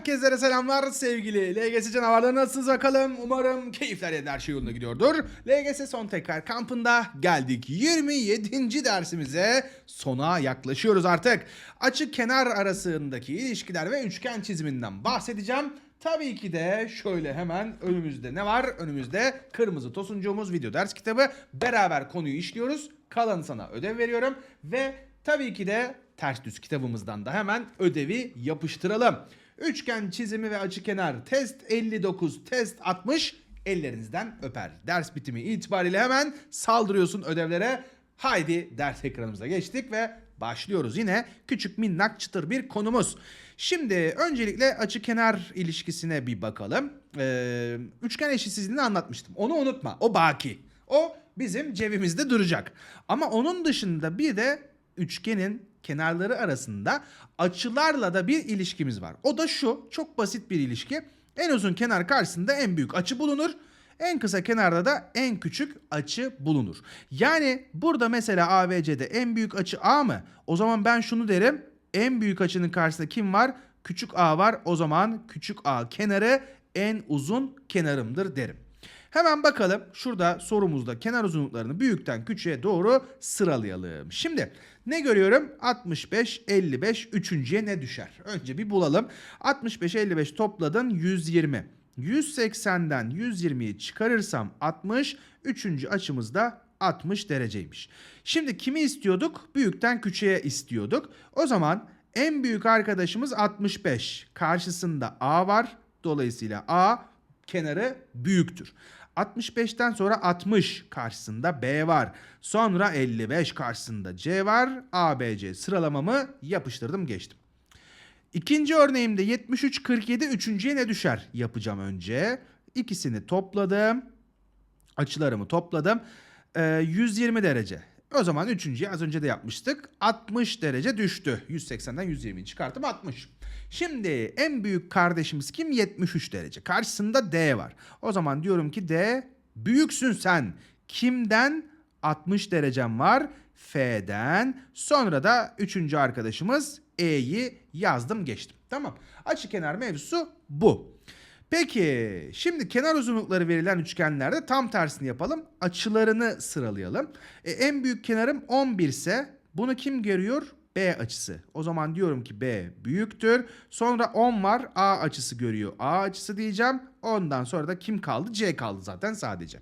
Herkese selamlar sevgili LGS canavarları nasılsınız bakalım umarım keyifler yerinde her şey yolunda gidiyordur. LGS son tekrar kampında geldik 27. dersimize sona yaklaşıyoruz artık. Açık kenar arasındaki ilişkiler ve üçgen çiziminden bahsedeceğim. Tabii ki de şöyle hemen önümüzde ne var? Önümüzde kırmızı tosuncuğumuz video ders kitabı. Beraber konuyu işliyoruz. Kalanı sana ödev veriyorum ve tabii ki de ters düz kitabımızdan da hemen ödevi yapıştıralım. Üçgen çizimi ve açıkenar test 59 test 60 ellerinizden öper. Ders bitimi itibariyle hemen saldırıyorsun ödevlere. Haydi ders ekranımıza geçtik ve başlıyoruz. Yine küçük minnak çıtır bir konumuz. Şimdi öncelikle açıkenar ilişkisine bir bakalım. Ee, üçgen eşitsizliğini anlatmıştım. Onu unutma. O baki. O bizim cebimizde duracak. Ama onun dışında bir de üçgenin kenarları arasında açılarla da bir ilişkimiz var. O da şu. Çok basit bir ilişki. En uzun kenar karşısında en büyük açı bulunur. En kısa kenarda da en küçük açı bulunur. Yani burada mesela ABC'de en büyük açı A mı? O zaman ben şunu derim. En büyük açının karşısında kim var? Küçük A var. O zaman küçük A kenarı en uzun kenarımdır derim. Hemen bakalım şurada sorumuzda kenar uzunluklarını büyükten küçüğe doğru sıralayalım. Şimdi ne görüyorum? 65, 55, üçüncüye ne düşer? Önce bir bulalım. 65, 55 topladın 120. 180'den 120'yi çıkarırsam 60, üçüncü açımız da 60 dereceymiş. Şimdi kimi istiyorduk? Büyükten küçüğe istiyorduk. O zaman en büyük arkadaşımız 65. Karşısında A var. Dolayısıyla A kenarı büyüktür. 65'ten sonra 60 karşısında B var. Sonra 55 karşısında C var. ABC sıralamamı yapıştırdım geçtim. İkinci örneğimde 73 47 üçüncüye ne düşer yapacağım önce. İkisini topladım. Açılarımı topladım. Ee, 120 derece. O zaman üçüncüye az önce de yapmıştık. 60 derece düştü. 180'den 120'yi çıkarttım 60. Şimdi en büyük kardeşimiz kim? 73 derece. Karşısında D var. O zaman diyorum ki D büyüksün sen. Kimden? 60 derecem var. F'den. Sonra da üçüncü arkadaşımız E'yi yazdım geçtim. Tamam. Açı kenar mevzusu bu. Peki şimdi kenar uzunlukları verilen üçgenlerde tam tersini yapalım. Açılarını sıralayalım. E, en büyük kenarım 11 ise bunu kim görüyor? B açısı. O zaman diyorum ki B büyüktür. Sonra 10 var. A açısı görüyor. A açısı diyeceğim. Ondan sonra da kim kaldı? C kaldı zaten sadece.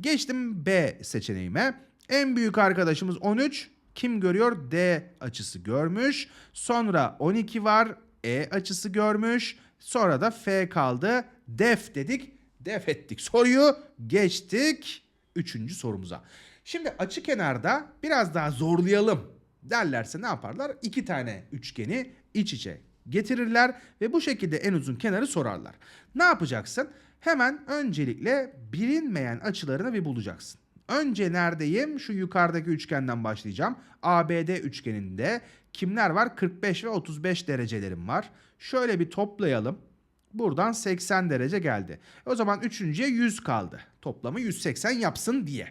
Geçtim B seçeneğime. En büyük arkadaşımız 13. Kim görüyor? D açısı görmüş. Sonra 12 var. E açısı görmüş. Sonra da F kaldı. Def dedik. Def ettik. Soruyu geçtik. Üçüncü sorumuza. Şimdi açı kenarda biraz daha zorlayalım derlerse ne yaparlar? İki tane üçgeni iç içe getirirler ve bu şekilde en uzun kenarı sorarlar. Ne yapacaksın? Hemen öncelikle bilinmeyen açılarını bir bulacaksın. Önce neredeyim? Şu yukarıdaki üçgenden başlayacağım. ABD üçgeninde kimler var? 45 ve 35 derecelerim var. Şöyle bir toplayalım. Buradan 80 derece geldi. O zaman üçüncüye 100 kaldı. Toplamı 180 yapsın diye.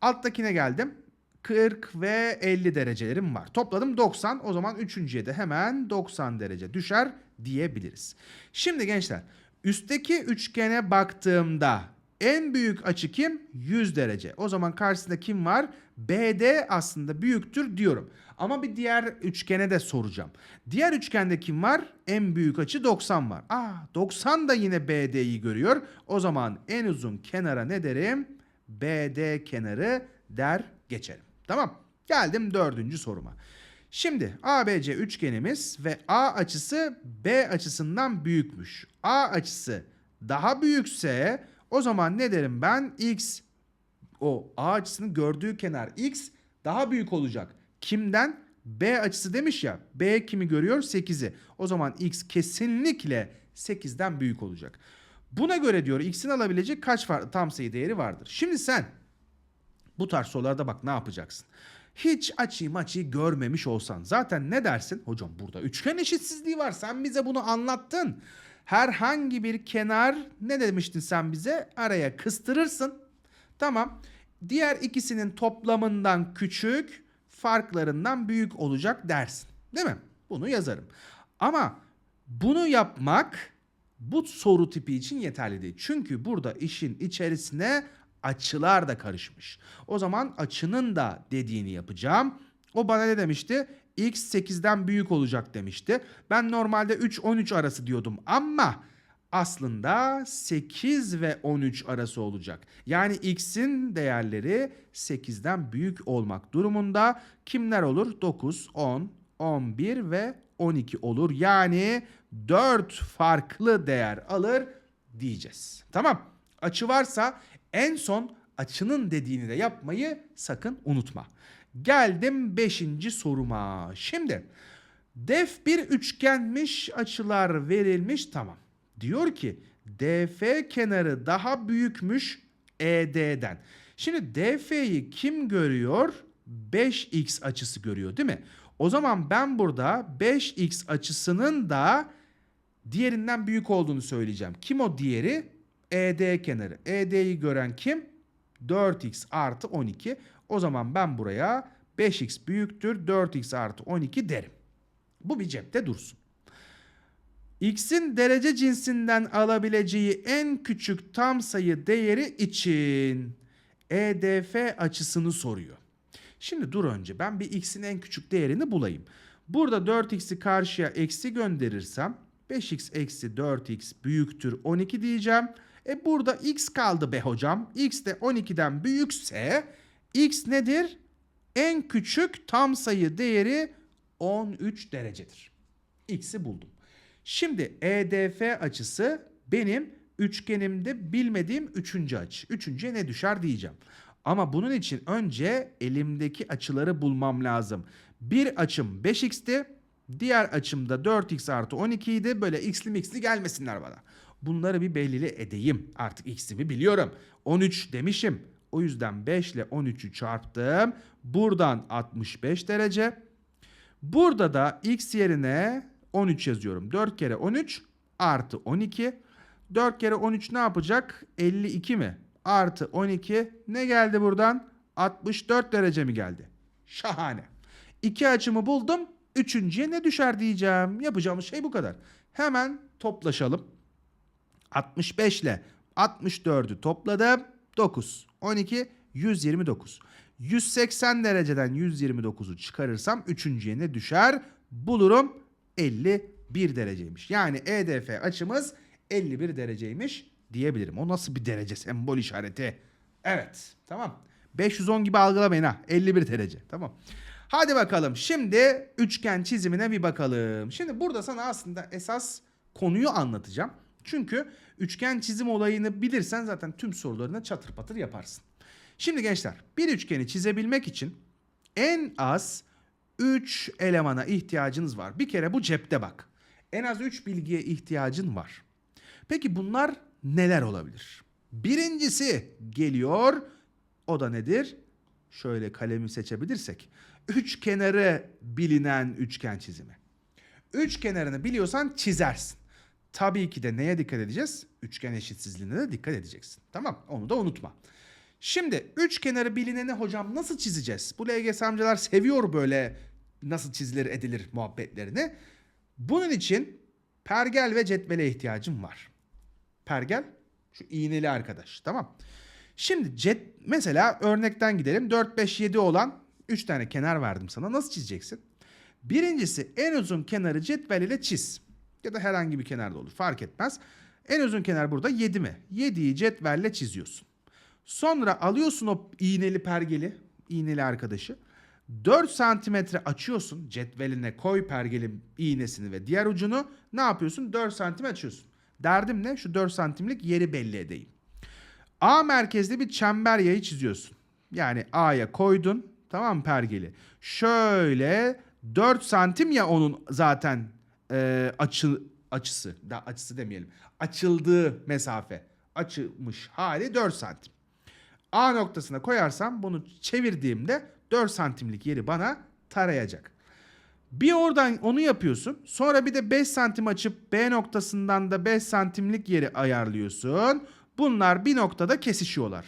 Alttakine geldim. 40 ve 50 derecelerim var. Topladım 90. O zaman üçüncüye de hemen 90 derece düşer diyebiliriz. Şimdi gençler üstteki üçgene baktığımda en büyük açı kim? 100 derece. O zaman karşısında kim var? BD aslında büyüktür diyorum. Ama bir diğer üçgene de soracağım. Diğer üçgende kim var? En büyük açı 90 var. Aa 90 da yine BD'yi görüyor. O zaman en uzun kenara ne derim? BD kenarı der geçerim. Tamam. Geldim dördüncü soruma. Şimdi ABC üçgenimiz ve A açısı B açısından büyükmüş. A açısı daha büyükse o zaman ne derim ben? X o A açısının gördüğü kenar X daha büyük olacak. Kimden? B açısı demiş ya. B kimi görüyor? 8'i. O zaman X kesinlikle 8'den büyük olacak. Buna göre diyor X'in alabilecek kaç farklı tam sayı değeri vardır? Şimdi sen bu tarz sorularda bak ne yapacaksın? Hiç açıyı maçıyı görmemiş olsan zaten ne dersin? Hocam burada üçgen eşitsizliği var sen bize bunu anlattın. Herhangi bir kenar ne demiştin sen bize? Araya kıstırırsın. Tamam. Diğer ikisinin toplamından küçük, farklarından büyük olacak dersin. Değil mi? Bunu yazarım. Ama Bunu yapmak bu soru tipi için yeterli değil. Çünkü burada işin içerisine açılar da karışmış. O zaman açının da dediğini yapacağım. O bana ne demişti? X 8'den büyük olacak demişti. Ben normalde 3-13 arası diyordum ama aslında 8 ve 13 arası olacak. Yani x'in değerleri 8'den büyük olmak durumunda kimler olur? 9, 10, 11 ve 12 olur. Yani 4 farklı değer alır diyeceğiz. Tamam. Açı varsa en son açının dediğini de yapmayı sakın unutma. Geldim 5. soruma. Şimdi def bir üçgenmiş açılar verilmiş tamam. Diyor ki DF kenarı daha büyükmüş ED'den. Şimdi DF'yi kim görüyor? 5x açısı görüyor değil mi? O zaman ben burada 5x açısının da diğerinden büyük olduğunu söyleyeceğim. Kim o diğeri? ED kenarı. ED'yi gören kim? 4x artı 12. O zaman ben buraya 5x büyüktür 4x artı 12 derim. Bu bir cepte dursun. X'in derece cinsinden alabileceği en küçük tam sayı değeri için EDF açısını soruyor. Şimdi dur önce ben bir x'in en küçük değerini bulayım. Burada 4x'i karşıya eksi gönderirsem 5x eksi 4x büyüktür 12 diyeceğim. E burada x kaldı be hocam. x de 12'den büyükse x nedir? En küçük tam sayı değeri 13 derecedir. X'i buldum. Şimdi EDF açısı benim üçgenimde bilmediğim üçüncü açı. Üçüncüye ne düşer diyeceğim. Ama bunun için önce elimdeki açıları bulmam lazım. Bir açım 5x'ti. Diğer açım da 4x artı 12 idi. Böyle x'li mix'li gelmesinler bana. Bunları bir belirli edeyim. Artık x'imi biliyorum. 13 demişim. O yüzden 5 ile 13'ü çarptım. Buradan 65 derece. Burada da x yerine 13 yazıyorum. 4 kere 13 artı 12. 4 kere 13 ne yapacak? 52 mi? Artı 12 ne geldi buradan? 64 derece mi geldi? Şahane. İki açımı buldum. Üçüncüye ne düşer diyeceğim. Yapacağımız şey bu kadar. Hemen toplaşalım. 65 ile 64'ü topladım. 9, 12, 129. 180 dereceden 129'u çıkarırsam üçüncüye ne düşer? Bulurum 51 dereceymiş. Yani EDF açımız 51 dereceymiş diyebilirim. O nasıl bir derece sembol işareti? Evet tamam. 510 gibi algılamayın ha. 51 derece tamam. Hadi bakalım şimdi üçgen çizimine bir bakalım. Şimdi burada sana aslında esas konuyu anlatacağım. Çünkü üçgen çizim olayını bilirsen zaten tüm sorularını çatır patır yaparsın. Şimdi gençler bir üçgeni çizebilmek için en az 3 elemana ihtiyacınız var. Bir kere bu cepte bak. En az 3 bilgiye ihtiyacın var. Peki bunlar neler olabilir? Birincisi geliyor. O da nedir? Şöyle kalemi seçebilirsek. Üç kenarı bilinen üçgen çizimi. Üç kenarını biliyorsan çizersin. Tabii ki de neye dikkat edeceğiz? Üçgen eşitsizliğine de dikkat edeceksin. Tamam onu da unutma. Şimdi üç kenarı bilineni hocam nasıl çizeceğiz? Bu LGS amcalar seviyor böyle nasıl çizilir edilir muhabbetlerini. Bunun için pergel ve cetvele ihtiyacım var. Pergel şu iğneli arkadaş tamam. Şimdi cet mesela örnekten gidelim 4 5 7 olan 3 tane kenar verdim sana. Nasıl çizeceksin? Birincisi en uzun kenarı cetvel ile çiz. Ya da herhangi bir kenarda olur fark etmez. En uzun kenar burada 7 mi? 7'yi cetvelle çiziyorsun. Sonra alıyorsun o iğneli pergeli, iğneli arkadaşı. 4 santimetre açıyorsun. Cetveline koy pergelin iğnesini ve diğer ucunu. Ne yapıyorsun? 4 santim açıyorsun. Derdim ne? Şu 4 santimlik yeri belli edeyim. A merkezli bir çember yayı çiziyorsun. Yani A'ya koydun. Tamam pergeli? Şöyle 4 santim ya onun zaten e, açı, açısı. Da açısı demeyelim. Açıldığı mesafe. Açılmış hali 4 santim. A noktasına koyarsam bunu çevirdiğimde 4 santimlik yeri bana tarayacak. Bir oradan onu yapıyorsun. Sonra bir de 5 santim açıp B noktasından da 5 santimlik yeri ayarlıyorsun. Bunlar bir noktada kesişiyorlar.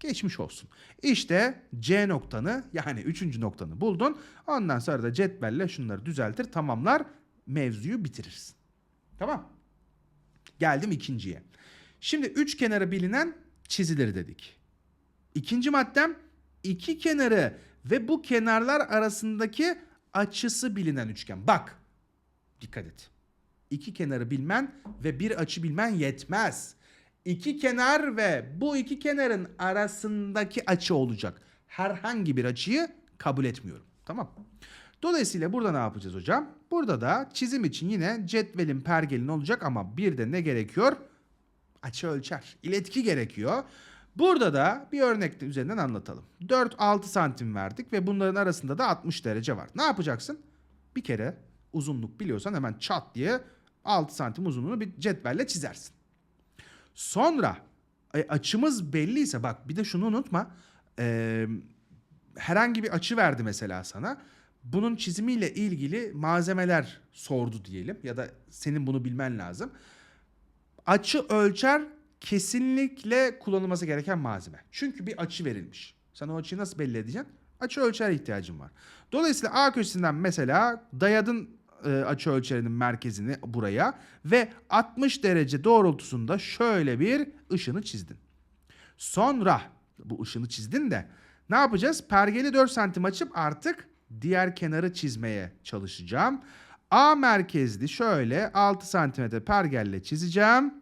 Geçmiş olsun. İşte C noktanı yani 3. noktanı buldun. Ondan sonra da cetvelle şunları düzeltir tamamlar mevzuyu bitirirsin. Tamam. Geldim ikinciye. Şimdi üç kenarı bilinen çizilir dedik. İkinci maddem iki kenarı ve bu kenarlar arasındaki açısı bilinen üçgen. Bak dikkat et. İki kenarı bilmen ve bir açı bilmen yetmez. İki kenar ve bu iki kenarın arasındaki açı olacak. Herhangi bir açıyı kabul etmiyorum. Tamam. Dolayısıyla burada ne yapacağız hocam? Burada da çizim için yine cetvelin pergelin olacak ama bir de ne gerekiyor? Açı ölçer. İletki gerekiyor. Burada da bir örnek üzerinden anlatalım. 4-6 santim verdik ve bunların arasında da 60 derece var. Ne yapacaksın? Bir kere uzunluk biliyorsan hemen çat diye 6 santim uzunluğunu bir cetvelle çizersin. Sonra e, açımız belliyse bak bir de şunu unutma. E, herhangi bir açı verdi mesela sana. Bunun çizimiyle ilgili malzemeler sordu diyelim ya da senin bunu bilmen lazım. Açı ölçer kesinlikle kullanılması gereken malzeme. Çünkü bir açı verilmiş. Sen o açıyı nasıl belli edeceksin? Açı ölçer ihtiyacın var. Dolayısıyla A köşesinden mesela dayadın e, açı ölçerinin merkezini buraya ve 60 derece doğrultusunda şöyle bir ışını çizdin. Sonra bu ışını çizdin de ne yapacağız? Pergeli 4 santim açıp artık diğer kenarı çizmeye çalışacağım. A merkezli şöyle 6 santimetre pergelle çizeceğim.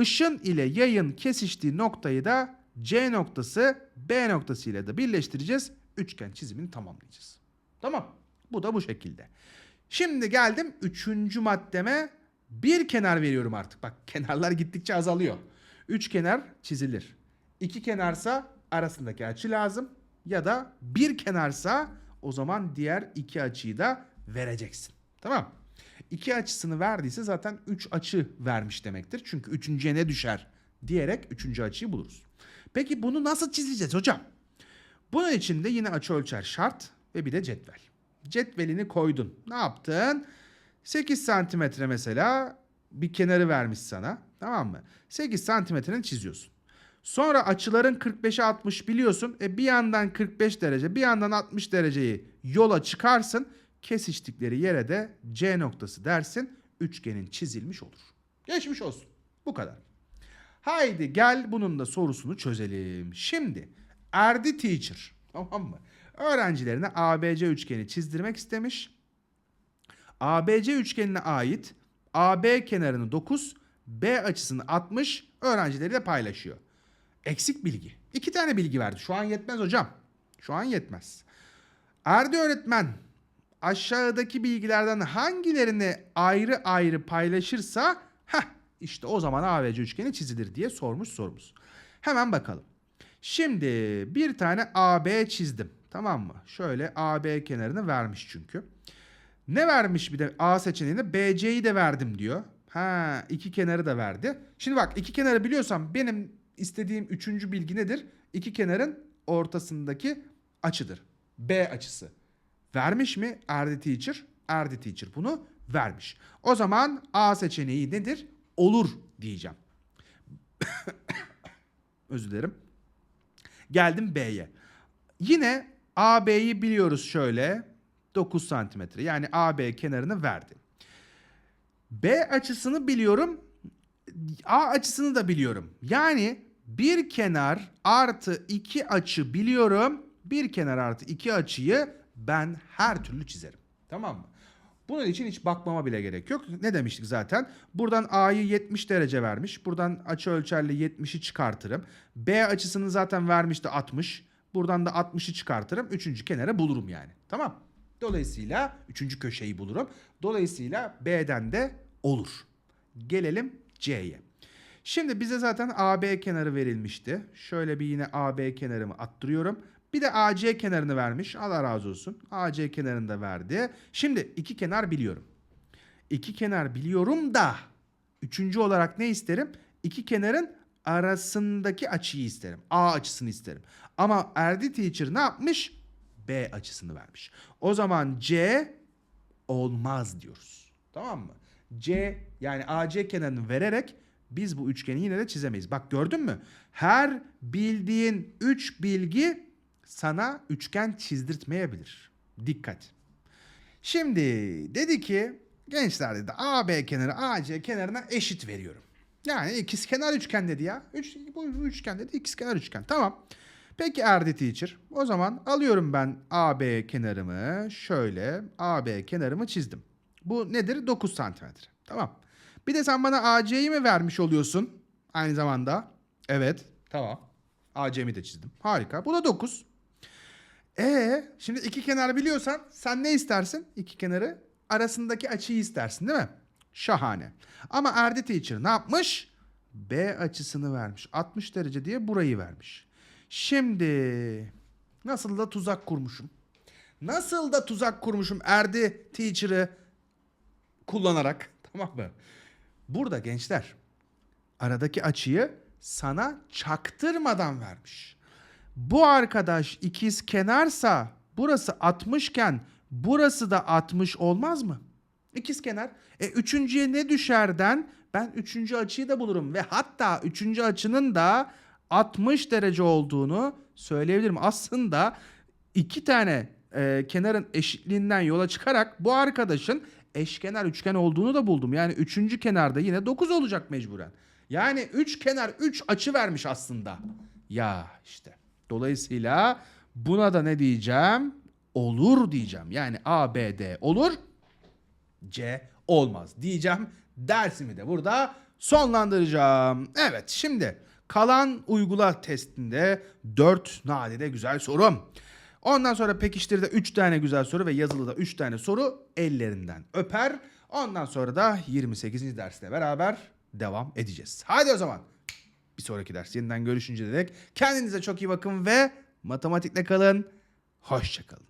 Işın ile yayın kesiştiği noktayı da C noktası B noktası ile de birleştireceğiz. Üçgen çizimini tamamlayacağız. Tamam. Bu da bu şekilde. Şimdi geldim üçüncü maddeme. Bir kenar veriyorum artık. Bak kenarlar gittikçe azalıyor. Üç kenar çizilir. İki kenarsa arasındaki açı lazım. Ya da bir kenarsa o zaman diğer iki açıyı da vereceksin. Tamam. İki açısını verdiyse zaten üç açı vermiş demektir. Çünkü üçüncüye ne düşer diyerek üçüncü açıyı buluruz. Peki bunu nasıl çizeceğiz hocam? Bunun için de yine açı ölçer şart ve bir de cetvel. Cetvelini koydun. Ne yaptın? 8 santimetre mesela bir kenarı vermiş sana. Tamam mı? 8 santimetrenin çiziyorsun. Sonra açıların 45'e 60 biliyorsun. E bir yandan 45 derece bir yandan 60 dereceyi yola çıkarsın. Kesiştikleri yere de C noktası dersin. Üçgenin çizilmiş olur. Geçmiş olsun. Bu kadar. Haydi gel bunun da sorusunu çözelim. Şimdi Erdi Teacher tamam mı? Öğrencilerine ABC üçgeni çizdirmek istemiş. ABC üçgenine ait AB kenarını 9, B açısını 60 öğrencileriyle paylaşıyor. Eksik bilgi. İki tane bilgi verdi. Şu an yetmez hocam. Şu an yetmez. Erdi öğretmen aşağıdaki bilgilerden hangilerini ayrı ayrı paylaşırsa heh, işte o zaman ABC üçgeni çizilir diye sormuş sorumuz. Hemen bakalım. Şimdi bir tane AB çizdim. Tamam mı? Şöyle AB kenarını vermiş çünkü. Ne vermiş bir de A seçeneğinde BC'yi de verdim diyor. Ha iki kenarı da verdi. Şimdi bak iki kenarı biliyorsam benim istediğim üçüncü bilgi nedir? İki kenarın ortasındaki açıdır. B açısı. Vermiş mi Erdi Teacher? Erdi Teacher bunu vermiş. O zaman A seçeneği nedir? Olur diyeceğim. Özür dilerim. Geldim B'ye. Yine AB'yi biliyoruz şöyle 9 santimetre. Yani AB kenarını verdi. B açısını biliyorum. A açısını da biliyorum. Yani bir kenar artı iki açı biliyorum. Bir kenar artı iki açıyı ben her türlü çizerim. Tamam mı? Bunun için hiç bakmama bile gerek yok. Ne demiştik zaten? Buradan A'yı 70 derece vermiş. Buradan açı ölçerle 70'i çıkartırım. B açısını zaten vermişti 60. Buradan da 60'ı çıkartırım. Üçüncü kenarı bulurum yani. Tamam. Dolayısıyla üçüncü köşeyi bulurum. Dolayısıyla B'den de olur. Gelelim C'ye. Şimdi bize zaten AB kenarı verilmişti. Şöyle bir yine AB kenarımı attırıyorum. Bir de AC kenarını vermiş. Allah razı olsun. AC kenarını da verdi. Şimdi iki kenar biliyorum. İki kenar biliyorum da üçüncü olarak ne isterim? İki kenarın arasındaki açıyı isterim. A açısını isterim. Ama Erdi Teacher ne yapmış? B açısını vermiş. O zaman C olmaz diyoruz. Tamam mı? C yani AC kenarını vererek biz bu üçgeni yine de çizemeyiz. Bak gördün mü? Her bildiğin 3 bilgi sana üçgen çizdirtmeyebilir. Dikkat. Şimdi dedi ki Gençler dedi AB kenarı AC kenarına eşit veriyorum. Yani ikiz kenar üçgen dedi ya. Üç, bu üçgen dedi ikiz kenar üçgen. Tamam. Peki Erdi Teacher. O zaman alıyorum ben AB kenarımı. Şöyle AB kenarımı çizdim. Bu nedir? 9 santimetre. Tamam. Bir de sen bana AC'yi mi vermiş oluyorsun? Aynı zamanda. Evet. Tamam. AC'mi de çizdim. Harika. Bu da 9. E şimdi iki kenar biliyorsan sen ne istersin? İki kenarı arasındaki açıyı istersin değil mi? Şahane. Ama Erdi Teacher ne yapmış? B açısını vermiş. 60 derece diye burayı vermiş. Şimdi nasıl da tuzak kurmuşum. Nasıl da tuzak kurmuşum Erdi Teacher'ı kullanarak. Tamam mı? Burada gençler aradaki açıyı sana çaktırmadan vermiş. Bu arkadaş ikiz kenarsa burası 60 iken burası da 60 olmaz mı? İkiz kenar. E üçüncüye ne düşerden ben üçüncü açıyı da bulurum ve hatta üçüncü açının da 60 derece olduğunu söyleyebilirim. Aslında iki tane e, kenarın eşitliğinden yola çıkarak bu arkadaşın eşkenar üçgen olduğunu da buldum. Yani üçüncü kenarda yine 9 olacak mecburen. Yani üç kenar 3 açı vermiş aslında. Ya işte. Dolayısıyla buna da ne diyeceğim? Olur diyeceğim. Yani ABD olur. C olmaz diyeceğim. Dersimi de burada sonlandıracağım. Evet şimdi kalan uygula testinde 4 nadide güzel sorum. Ondan sonra pekiştirde 3 tane güzel soru ve yazılıda 3 tane soru ellerinden öper. Ondan sonra da 28. dersle beraber devam edeceğiz. Hadi o zaman bir sonraki ders yeniden görüşünceye dek kendinize çok iyi bakın ve matematikle kalın. Hoşçakalın.